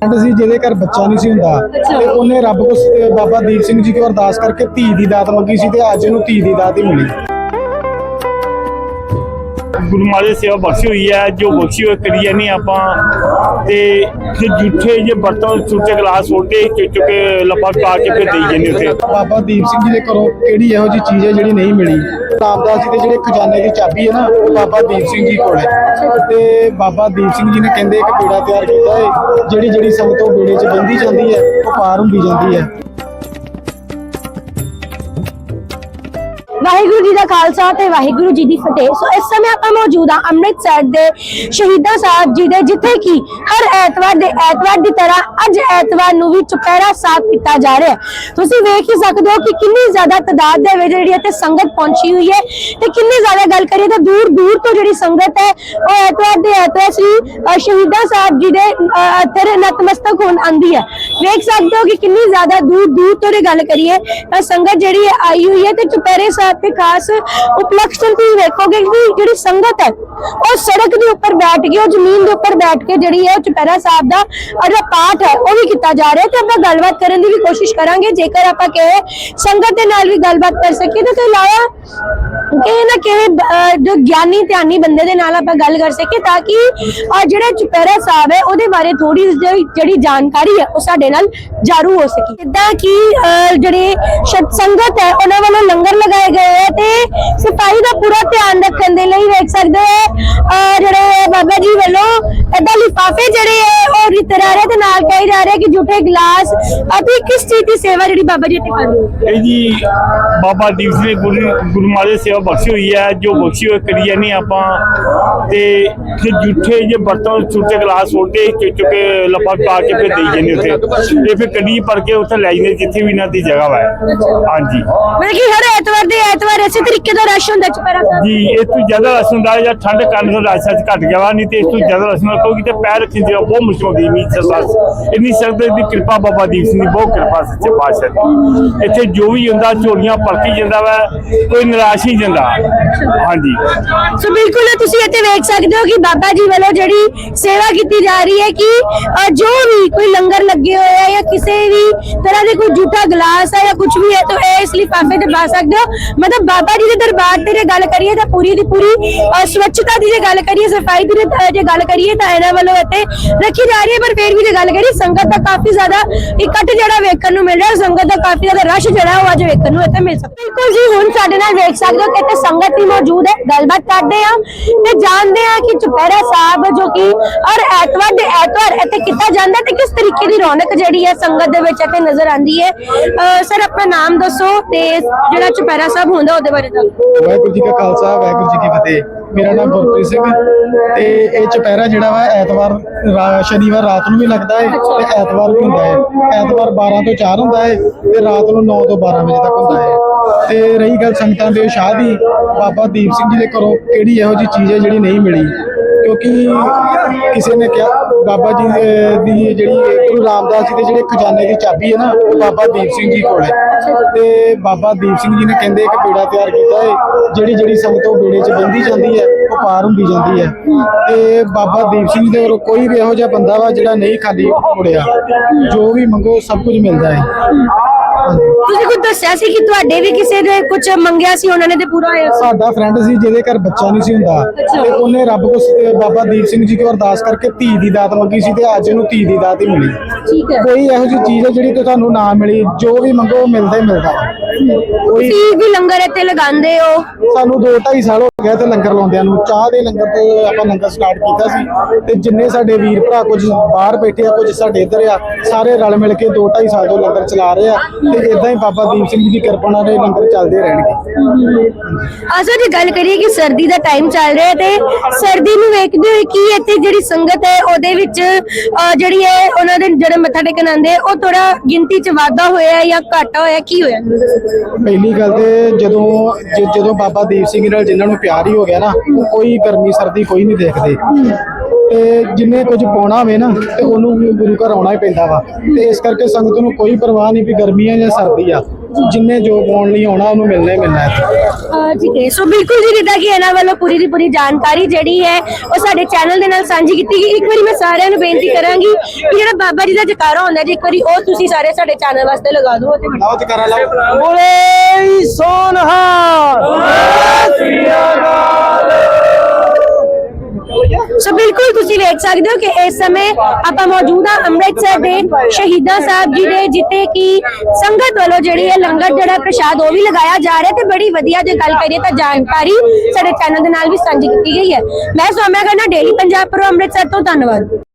ਪਿੰਡ ਸੀ ਜਿਹਦੇ ਘਰ ਬੱਚਾ ਨਹੀਂ ਸੀ ਹੁੰਦਾ ਤੇ ਉਹਨੇ ਰੱਬ ਕੋ ਸ- ਬਾਬਾ ਦੀਪ ਸਿੰਘ ਜੀ ਕੋ ਅਰਦਾਸ ਕਰਕੇ ਧੀ ਦੀ ਦਾਤ ਮੰਗੀ ਸੀ ਤੇ ਅੱਜ ਉਹਨੂੰ ਧੀ ਦੀ ਦਾਤ ਹੀ ਮਿਲੀ। ਗੁਰੂ ਮਹਾਰਾਜ ਸੇਵਾ ਬਖਸ਼ੀ ਹੋਈ ਹੈ, ਜੋ ਬਖਸ਼ੀ ਹੋਈ ਕਰੀ ਜਾਂਦੇ ਆਪਾਂ। ਤੇ ਫਿਰ ਜੂਠੇ ਜੇ ਬਰਤਨ ਛੋਟੇ ਗਲਾਸ ਛੋਟੇ ਚੁੱਕ ਕੇ ਲੱਪਾ ਪਾ ਕੇ ਫਿਰ ਦੇਈ ਜਾਂਦੇ ਉੱਥੇ। ਬਾਬਾ ਦੀਪ ਸਿੰਘ ਜੀ ਦੇ ਘਰੋਂ ਕਿਹੜੀ ਇਹੋ ਜੀ ਚੀਜ਼ ਹੈ ਜਿਹੜੀ ਨਹੀਂ ਮਿਲੀ? ਰਾਮਦਾਸ ਜੀ ਦੇ ਜਿਹੜੇ ਖਜ਼ਾਨੇ ਦੀ ਚਾਬੀ ਹੈ ਨਾ, ਉਹ ਬਾਬਾ ਦੀਪ ਸਿੰਘ ਜੀ ਕੋਲ ਹੈ। ਤੇ ਬਾਬਾ ਦੀਪ ਸਿੰਘ ਜੀ ਨੇ ਕਹਿੰਦੇ ਇੱਕ ਬੇੜਾ ਤਿਆਰ ਕੀਤਾ ਹੈ, ਜਿਹੜੀ ਜਿਹੜੀ ਸੰਗਤ ਉਹ ਬੇੜੇ 'ਚ ਬੰਦੀ ਜਾਂਦੀ ਹੈ, ਉਹ ਪਾਰ ਹੁੰਦੀ ਜਾਂਦੀ ਹੈ। ਵਾਹਿਗੁਰੂ ਜੀ ਦਾ ਖਾਲਸਾ ਤੇ ਵਾਹਿਗੁਰੂ ਜੀ ਦੀ ਫਤਿਹ। ਸੋ ਇਸ ਸਮੇਂ ਆਪਾਂ ਮੌਜੂਦ ਹਾਂ ਅੰਮ੍ਰਿਤਸਰ ਦੇ ਸ਼ਹੀਦਾਂ ਸਾਹਿਬ ਜੀ ਦੇ ਜਿੱਥੇ ਕਿ ਹਰ ਐਤਵਾਰ ਦੇ ਐਤਵਾਰ ਦੀ ਤਰ੍ਹਾਂ ਅੱਜ ਐਤਵਾਰ ਨੂੰ ਵੀ ਚੁਪਹਿਰਾ ਸਾਹਿਬ ਕੀਤਾ ਜਾ ਰਿਹਾ ਤੁਸੀਂ ਵੇਖ ਹੀ ਸਕਦੇ ਹੋ ਕਿ ਕਿੰਨੀ ਜ਼ਿਆਦਾ ਤਾਦਾਦ ਦੇ ਵਿੱਚ ਜਿਹੜੀ ਇੱਥੇ ਸੰਗਤ ਪਹੁੰਚੀ ਹੋਈ ਹੈ ਤੇ ਕਿੰਨੀ ਜ਼ਿਆਦਾ ਗੱਲ ਕਰੀਏ ਤਾਂ ਦੂਰ ਦੂਰ ਤੋਂ ਜਿਹੜੀ ਸੰਗਤ ਹੈ ਉਹ ਐਤਵਾਰ ਦੇ ਐਤਵਾਰ ਸ੍ਰੀ ਸ਼ਹੀਦਾਂ ਸਾਹਿਬ ਜੀ ਦੇ ਅ, ਇੱਥੇ ਨਤਮਸਤਕ ਹੋਣ ਆਂਦੀ ਹੈ। ਵੇਖ ਸਕਦੇ ਹੋ ਕਿ ਕਿੰਨੀ ਜ਼ਿਆਦਾ ਦੂਰ ਦੂਰ ਤੋਂ ਦੀ ਗੱਲ ਕਰੀਏ ਤਾਂ ਸੰਗਤ ਜਿਹੜੀ ਹੈ ਆਈ ਹੋਈ ਹੈ ਤੇ ਚੁਪਹਿਰੇ ਸਾਹਿਬ ਤੇ ਖਾਸ ਉਪਲਕਸ਼ਨ ਤੁਸੀਂ ਵੇਖੋਗੇ ਕਿ ਜਿਹੜੀ ਸੰਗਤ ਹੈ, ਉਹ ਸੜਕ ਦੇ ਉੱਪਰ ਬੈਠ ਕੇ, ਉਹ ਜ਼ਮੀਨ ਦੇ ਉੱਪਰ ਬੈਠ ਕੇ ਜਿਹੜੀ ਹੈ ਉਹ ਚੁਪਹਿਰਾ ਸਾਹਿਬ ਦਾ ਜਿਹੜਾ ਪਾਠ ਹੈ, ਉਹ ਵੀ ਕੀਤਾ ਜਾ ਰਿਹਾ ਤੇ ਆਪਾਂ ਗੱਲਬਾਤ ਕਰਨ ਦੀ ਵੀ ਕੋਸ਼ਿਸ਼ ਕਰਾਂਗੇ। ਜੇਕਰ ਆਪਾਂ ਕਹੇ ਸੰਗਤ ਦੇ ਨਾਲ ਵੀ ਗੱਲਬਾਤ ਕਰ ਸਕੀਏ ਤਾਂ ਤੋਂ ਇਲਾਵਾ ਨਾ ਕਿਸੇ ਜੋ ਗਿਆਨੀ ਧਿਆਨੀ ਬੰਦੇ ਦੇ ਨਾਲ ਆਪਾਂ ਗੱਲ ਕਰ ਸਕੀਏ ਤਾਂ ਕਿ ਅ, ਚੁਪਹਿਰਾ ਸਾਹਿਬ ਹੈ ਉਹਦੇ ਬਾਰੇ ਥੋੜੀ ਜਿਹੜੀ ਜਾਣਕਾਰੀ ਹੈ ਉਹ ਸਾਡੇ ਨਾਲ ਜਾਰੂ ਹੋ ਸਕੇ। ਜਿੱਦਾਂ ਕਿ ਅ, ਜਿਹੜੇ ਸ਼ਤ ਸੰਗਤ ਹੈ ਉਹਨਾਂ ਵੱਲੋਂ ਲੰਗਰ ਲਗਾਏ ਗਏ ਹੈ ਤੇ ਸਫ਼ਾਈ ਦਾ ਪੂਰਾ ਧਿਆਨ ਰੱਖਣ ਦੇ ਲਈ ਵੇਖ ਸਕਦੇ ਹੋ ਅ, ਜਿਹੜੇ ਬਾਬਾ ਜੀ ਵੱਲੋਂ ਏਦਾਂ ਲਿਫਾਫੇ ਜਿਹੜੇ ਹੈ ਉਹ ਰਿਤ ਰਹੇ ਤੇ ਨਾਲ ਕਹੀ ਜਾ ਰਿਹਾ ਕਿ ਜੂਠੇ ਗਲਾਸ। ਅਭੀ ਕਿਸ ਚੀਜ਼ ਦੀ ਸੇਵਾ ਜਿਹੜੀ ਬਾਬਾ ਜੀ ਇੱਥੇ ਕਰ ਰਹੇ ਹੋ? ਇਹ ਜੀ ਬਾਬਾ ਦੀਪ ਸਿੰਘ ਗੁਰੂ ਦੀ ਸੇਵਾ ਬਖਸ਼ੀ ਹੋਈ ਹੈ ਜੋ ਬਖਸ਼ੀ ਹੋਈ ਕਰੀ ਜਾਂਦੇ ਆਪਾਂ। ਤੇ ਫਿਰ ਜੂਠੇ ਜੇ ਬਰਤਨ ਛੋਟੇ ਗਲਾਸ ਛੋਟੇ ਚੁੱਕ ਲੱਪਾ ਪਾ ਕੇ ਫਿਰ ਦੇਈ ਜਾਂਦੇ ਉੱਥੇ। ਤੇ ਫਿਰ ਕੱਢੀ ਭਰ ਕੇ ਉੱਥੇ ਲੈ ਜਾਂਦੇ ਜਿੱਥੇ ਵੀ ਇਹਨਾਂ ਦੀ ਜਗ੍ਹਾ ਵਾ। ਹਾਂਜੀ। ਮਤਲਬ ਕਿ ਹਰ ਐਤਵਾਰ ਦੇ ਐਤਵਾਰ ਇਸੇ ਤਰੀਕੇ ਦਾ ਰਸ਼ ਹੁੰਦਾ ਸਾਹਿਬ ਜੀ ਇਹ ਤੋਂ ਜ਼ਿਆਦਾ ਰਸ ਹੁੰਦਾ ਜਾਂ ਠੰਡ ਕਰਨ ਦਾ ਰਸ ਅੱਜ ਘਟ ਗਿਆ ਵਾ ਨਹੀਂ ਤੇ ਇਸ ਤੋਂ ਜ਼ਿਆਦਾ ਰਸ ਹੁੰਦਾ ਕਿਉਂਕਿ ਤੇ ਪੈਰ ਰੱਖਣ ਦੀ ਬਹੁਤ ਮੁਸ਼ਕਲ ਹੁੰਦੀ ਹੈ, ਮੀਤ ਸਸਾਸ ਇੰਨੀ ਸੰਗਤ ਦੀ ਕਿਰਪਾ ਬਾਬਾ ਦੀਪ ਸਿੰਘ ਦੀ, ਬਹੁਤ ਕਿਰਪਾ ਸੱਚੇ ਪਾਤਸ਼ਾਹ ਦੀ। ਇੱਥੇ ਜੋ ਵੀ ਹੁੰਦਾ, ਝੋਲੀਆਂ ਪਲਕੀ ਜਾਂਦਾ ਵਾ, ਕੋਈ ਨਿਰਾਸ਼ ਨਹੀਂ ਜਾਂਦਾ। ਹਾਂਜੀ। ਸੋ ਬਿਲਕੁਲ ਤੁਸੀਂ ਇੱਥੇ ਵੇਖ ਸਕਦੇ ਹੋ ਕਿ ਬਾਬਾ ਜੀ ਵੱਲੋਂ ਜਿਹੜੀ ਸੇਵਾ ਕੀਤੀ ਜਾ ਰਹੀ ਹੈ ਕਿ ਅ, ਜੋ ਵੀ ਕੋਈ ਲੰਗਰ ਲੱਗੇ ਹੋਏ ਹੈ ਜਾਂ ਕਿਸੇ ਵੀ ਤਰ੍ਹਾਂ ਦੇ ਕੋਈ ਜੂਠਾ ਗਲਾਸ ਹੈ ਜਾਂ ਕੁਝ ਵੀ ਹੈ ਤਾਂ ਇਹ ਇਸ ਲਿਫਾਫੇ ਤੇ ਪਾ ਸਕਦੇ ਹੋ। ਮਤਲਬ ਬਾਬਾ ਜੀ ਦੇ ਦਰਬਾਰ ਤੇ ਜੇ ਗੱਲ ਕਰੀਏ ਤਾਂ ਪੂਰੀ ਦੀ ਪੂਰੀ ਅ, ਸਵੱਛਤਾ ਦੀ ਜੇ ਗੱਲ ਕਰੀਏ ਸਫ਼ਾਈ ਦੀ ਜੇ- ਜੇ ਗੱਲ ਕਰੀਏ ਤਾਂ ਇਹਨਾਂ ਵੱਲੋਂ ਇੱਥੇ ਰੱਖੀ ਜਾ ਰਹੀ ਹੈ। ਪਰ ਫਿਰ ਵੀ ਜੇ ਗੱਲ ਕਰੀਏ ਸੰਗਤ ਦਾ ਕਾਫੀ ਜ਼ਿਆਦਾ ਇਕੱਠ ਜਿਹੜਾ ਵੇਖਣ ਨੂੰ ਮਿਲ ਰਿਹਾ ਸੰਗਤ ਦਾ ਕਾਫੀ ਜ਼ਿਆਦਾ ਰਸ਼ ਜਿਹੜਾ ਉਹ ਅੱਜ ਵੇਖਣ ਨੂੰ ਇੱਥੇ ਮਿਲ ਸਕਦਾ। ਬਿਲਕੁਲ ਜੀ ਹੁਣ ਸਾਡੇ ਨਾਲ ਵੇਖ ਸਕਦੇ ਹੋ ਕਿ ਇੱਥੇ ਸੰਗਤ ਵੀ ਮੌਜੂਦ ਹੈ, ਗੱਲਬਾਤ ਕਰਦੇ ਆ ਤੇ ਜਾਣਦੇ ਆ ਕਿ ਚੁਪਹਿਰਾ ਸਾਹਿਬ ਜੋ ਕਿ ਹਰ ਐਤਵਾਰ ਦੇ ਐਤਵਾਰ ਇੱਥੇ ਕੀਤਾ ਜਾਂਦਾ ਤੇ ਕਿਸ ਤਰੀਕੇ ਦੀ ਰੌਣਕ ਜਿਹੜੀ ਹੈ ਸੰਗਤ ਦੇ ਵਿੱਚ ਇੱਥੇ ਨਜ਼ਰ ਆਉਂਦੀ ਹੈ। ਸਰ, ਆਪਣਾ ਨਾਮ ਦੱਸੋ ਤੇ ਜਿਹੜਾ ਚੁਪਹਿਰਾ ਸਾਹਿਬ ਹੁੰਦਾ ਉਹਦੇ ਬਾਰੇ ਦੱਸੋ। ਵਾਹਿਗੁਰੂ ਜੀ ਕਾ ਖਾਲਸਾ, ਵਾਹਿਗੁਰੂ ਜੀ ਕੀ ਫਤਿਹ। ਮੇਰਾ ਨਾਮ ਗੁਰਪ੍ਰੀਤ ਸਿੰਘ ਤੇ ਇਹ ਚੁਪਹਿਰਾ ਜਿਹੜਾ ਵਾ, ਐਤਵਾਰ ਸ਼ਨੀਵਾਰ ਰਾਤ ਨੂੰ ਵੀ ਲੱਗਦਾ ਹੈ ਤੇ ਐਤਵਾਰ ਵੀ ਹੁੰਦਾ ਹੈ। ਐਤਵਾਰ 12 ਤੋਂ 4 ਹੁੰਦਾ ਹੈ ਤੇ ਰਾਤ ਨੂੰ 9 ਤੋਂ 12 ਵਜੇ ਤੱਕ ਹੁੰਦਾ ਹੈ। ਤੇ ਰਹੀ ਗੱਲ ਸੰਗਤਾਂ ਦੇ ਉਤਸ਼ਾਹ ਦੀ, ਬਾਬਾ ਦੀਪ ਸਿੰਘ ਜੀ ਦੇ ਘਰੋਂ ਕਿਹੜੀ ਇਹੋ ਜੀ ਚੀਜ਼ ਹੈ ਜਿਹੜੀ ਨਹੀਂ ਮਿਲੀ? ਕਿਉਂਕਿ ਕਿਸੇ ਨੇ ਕਿਹਾ, ਬਾਬਾ ਜੀ ਦੀ ਜਿਹੜੀ ਗੁਰੂ ਰਾਮਦਾਸ ਜੀ ਦੇ ਜਿਹੜੇ ਖਜ਼ਾਨੇ ਦੀ ਚਾਬੀ ਹੈ ਨਾ, ਉਹ ਬਾਬਾ ਦੀਪ ਸਿੰਘ ਜੀ ਕੋਲ ਹੈ। ਤੇ ਬਾਬਾ ਦੀਪ ਸਿੰਘ ਜੀ ਨੇ ਕਹਿੰਦੇ ਇੱਕ ਬੇੜਾ ਤਿਆਰ ਕੀਤਾ ਹੈ, ਜਿਹੜੀ ਜਿਹੜੀ ਸੰਗਤੋਂ ਬੇੜੇ 'ਚ ਬੰਦੀ ਜਾਂਦੀ ਹੈ, ਉਹ ਪਾਰ ਹੁੰਦੀ ਜਾਂਦੀ ਹੈ। ਤੇ ਬਾਬਾ ਦੀਪ ਸਿੰਘ ਜੀ ਦੇ ਵੱਲੋਂ ਕੋਈ ਵੀ ਇਹੋ ਜਿਹਾ ਬੰਦਾ ਵਾ ਜਿਹੜਾ ਨਹੀਂ ਖਾਲੀ ਮੁੜਿਆ। ਜੋ ਵੀ ਮੰਗੋ, ਸਭ ਕੁਝ ਮਿਲਦਾ ਹੈ। ਤੁਸੀਂ ਕੁਝ ਦੱਸਿਆ ਸੀ ਕਿ ਤੁਹਾਡੇ ਵੀ ਕਿਸੇ ਨੇ ਕੁਝ ਮੰਗਿਆ ਸੀ? ਉਹਨਾਂ ਨੇ ਤੇ ਪੂਰਾ ਹੋਇਆ ਸੀ ਸਾਡਾ ਫਰੈਂਡ ਸੀ ਜਿਹਦੇ ਘਰ ਬੱਚਾ ਨਹੀਂ ਸੀ ਹੁੰਦਾ। ਤੇ ਉਹਨੇ ਰੱਬ ਕੋ ਸ- ਬਾਬਾ ਦੀਪ ਸਿੰਘ ਜੀ ਕੋ ਅਰਦਾਸ ਕਰਕੇ ਧੀ ਦੀ ਦਾਤ ਮੰਗੀ ਸੀ ਤੇ ਅੱਜ ਉਹਨੂੰ ਧੀ ਦੀ ਦਾਤ ਹੀ ਮਿਲੀ। ਠੀਕ ਹੈ। ਕੋਈ ਇਹੋ ਜਿਹੀ ਚੀਜ਼ ਹੈ ਜਿਹੜੀ ਤੁਹਾਨੂੰ ਨਾ ਮਿਲੀ? ਜੋ ਵੀ ਮੰਗੋ ਉਹ ਮਿਲਦਾ ਹੀ ਮਿਲਦਾ ਕੋਈ ਤੁਸੀਂ ਵੀ ਲੰਗਰ ਇੱਥੇ ਲਗਾਉਂਦੇ ਹੋ? ਸਾਨੂੰ 2 2.5 ਸਾਲ ਹੋ ਗਏ ਤੇ ਲੰਗਰ ਲਾਉਂਦਿਆਂ ਨੂੰ। ਚਾਹ ਦੇ ਲੰਗਰ ਤੋਂ ਆਪਾਂ ਲੰਗਰ ਸਟਾਰਟ ਕੀਤਾ ਸੀ। ਤੇ ਜਿੰਨੇ ਸਾਡੇ ਵੀਰ ਭਰਾ ਕੁਝ ਬਾਹਰ ਬੈਠੇ ਆ ਕੁਝ ਸਾਡੇ ਇੱਧਰ ਆ ਸਾਰੇ ਰਲ ਮਿਲ ਕੇ 2 2.5 ਸਾਲ ਤੋਂ ਲੰਗਰ ਚਲਾ ਰਹੇ ਆ। ਤੇ ਇਦਾਂ ਹੀ ਬਾਬਾ ਦੀਪ ਸਿੰਘ ਜੀ ਦੀ ਕਿਰਪਾ ਨਾਲ ਇਹ ਲੰਗਰ ਚੱਲਦੇ ਰਹਿਣਗੇ। ਅਸਲ ਜੇ ਗੱਲ ਕਰੀਏ ਕਿ ਸਰਦੀ ਦਾ ਟਾਈਮ ਚੱਲ ਰਿਹਾ ਤੇ ਸਰਦੀ ਨੂੰ ਵੇਖਦੇ ਹੋਏ ਕੀ ਇੱਥੇ ਜਿਹੜੀ ਸੰਗਤ ਹੈ ਉਹਦੇ ਵਿੱਚ ਅਹ, ਜਿਹੜੀ ਹੈ ਉਹਨਾਂ ਦੇ ਜਿਹੜੇ ਮੱਥਾ ਟੇਕਣ ਆਉਂਦੇ ਉਹ ਥੋੜਾ ਗਿਣਤੀ 'ਚ ਵਾਧਾ ਹੋਇਆ ਹੈ ਜਾਂ ਘਾਟਾ ਹੋਇਆ ਕੀ ਹੋਇਆ? ਪਹਿਲੀ ਗੱਲ ਤੇ ਜਦੋਂ ਜ- ਜਦੋਂ ਬਾਬਾ ਦੀਪ ਸਿੰਘ ਨਾਲ ਜਿਨ੍ਹਾਂ ਨੂੰ ਪਿਆਰ ਹੀ ਹੋ ਗਿਆ ਨਾ ਕੋਈ ਗਰਮੀ ਸਰਦੀ ਕੋਈ ਨਹੀਂ ਦੇਖਦੇ। ਤੇ ਜਿੰਨੇ ਕੁਝ ਪਾਉਣਾ ਹੋਵੇ ਨਾ ਤੇ ਉਹਨੂੰ ਵੀ ਗੁਰੂ ਘਰ ਆਉਣਾ ਹੀ ਪੈਂਦਾ ਵਾ। ਤੇ ਇਸ ਕਰਕੇ ਸੰਗਤ ਨੂੰ ਕੋਈ ਪਰਵਾਹ ਨਹੀਂ ਵੀ ਗਰਮੀ ਆ ਜਾਂ ਸਰਦੀ ਆ। ਜਿੰਨੇ ਜੋ ਪਾਉਣ ਲਈ ਆਉਣਾ ਉਹਨੂੰ ਮਿਲਣਾ ਹੀ ਮਿਲਣਾ ਹੈ ਠੀਕ ਹੈ ਸੋ ਬਿਲਕੁਲ ਜੀ ਜਿੱਦਾਂ ਕਿ ਇਹਨਾਂ ਵੱਲੋਂ ਪੂਰੀ ਦੀ ਪੂਰੀ ਜਾਣਕਾਰੀ ਜਿਹੜੀ ਹੈ ਉਹ ਸਾਡੇ ਚੈਨਲ ਦੇ ਨਾਲ ਸਾਂਝੀ ਕੀਤੀ ਗਈ। ਇੱਕ ਵਾਰੀ ਮੈਂ ਸਾਰਿਆਂ ਨੂੰ ਬੇਨਤੀ ਕਰਾਂਗੀ ਕਿ ਜਿਹੜਾ ਬਾਬਾ ਜੀ ਦਾ ਜਕਾਰਾ ਹੁੰਦਾ ਜੀ ਇੱਕ ਵਾਰੀ ਉਹ ਤੁਸੀਂ ਸਾਰੇ ਸਾਡੇ ਚੈਨਲ ਵਾਸਤੇ ਲਗਾ ਦਿਓ। ਤੇ ਲਾਓ ਤੇ ਕਰਾ ਲਾਓ। ਬੋਲੇ ਸੋਨਹਾ ਤੁਸੀਂ ਵੇਖ ਸਕਦੇ ਹੋ ਕਿ ਇਸ ਸਮੇਂ ਆਪਾਂ ਮੌਜੂਦ ਹਾਂ ਅੰਮ੍ਰਿਤਸਰ ਦੇ ਸ਼ਹੀਦਾਂ ਸਾਹਿਬ ਜੀ ਦੇ, ਜਿੱਥੇ ਕਿ ਸੰਗਤ ਵੱਲੋਂ ਜਿਹੜੀ ਹੈ ਲੰਗਰ ਜਿਹੜਾ ਪ੍ਰਸ਼ਾਦ ਉਹ ਵੀ ਲਗਾਇਆ ਜਾ ਰਿਹਾ ਤੇ ਬੜੀ ਵਧੀਆ ਜੇ ਗੱਲ ਕਰੀਏ ਤਾਂ ਜਾਣਕਾਰੀ ਸਾਡੇ ਚੈਨਲ ਦੇ ਨਾਲ ਵੀ ਸਾਂਝੀ ਕੀਤੀ ਗਈ ਹੈ। ਮੈਂ ਸੋਮਿਆ ਕਰਨਾ ਡੇਲੀ ਪੰਜਾਬ ਪ੍ਰੋ ਅੰਮ੍ਰਿਤਸਰ ਤੋਂ ਧੰਨਵਾਦ।